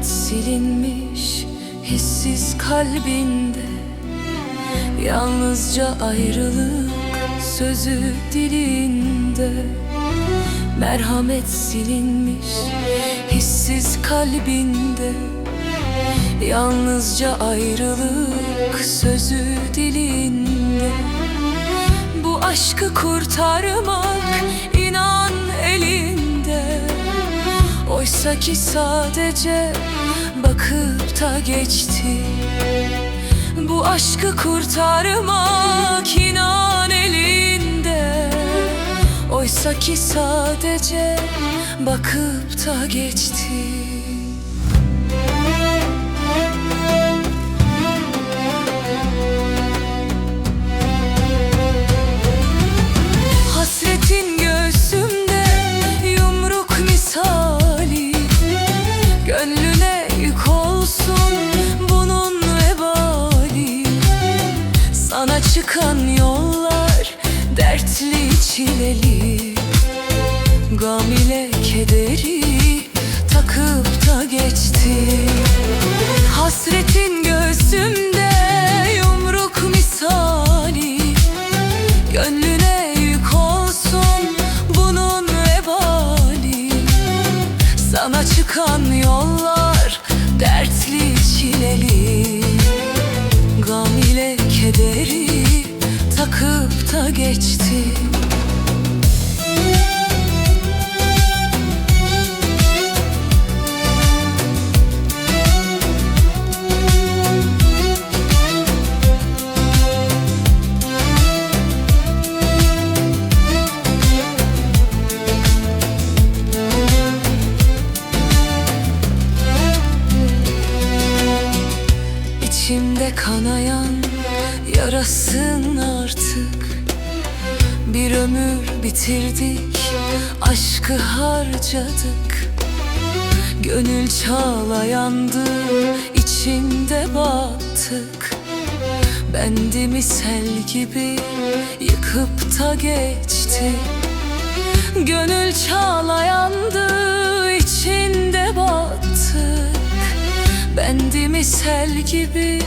Merhamet silinmiş hissiz kalbinde. Yalnızca ayrılık sözü dilinde. Merhamet silinmiş hissiz kalbinde. Yalnızca ayrılık sözü dilinde. Bu aşkı kurtarmak Oysa ki sadece bakıp da geçti. Bu aşkı kurtarmak inan elinde. Oysa ki sadece bakıp da geçti Sana çıkan yollar dertli çileli Gam ile kederi geçti. İçimde kanayan yarasın artık Bir ömür bitirdik, aşkı harcadık. Gönül çağlayandı, içinde battık. Bendimi sel gibi yıkıp da geçti. Gönül çağlayandı, içinde battık. Bendimi sel gibi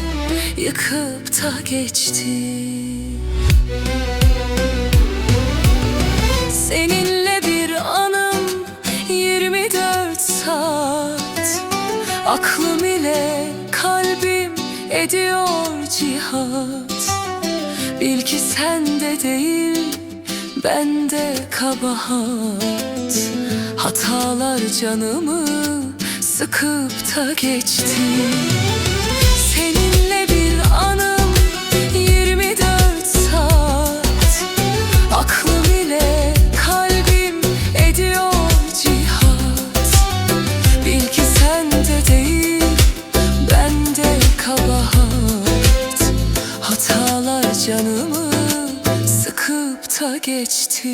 yıkıp da geçti Seninle bir anım 24 saat. Aklım ile kalbim ediyor cihat. Bil ki sende değil bende kabahat. Hatalar canımı sıkıp da geçti sıkıp da geçti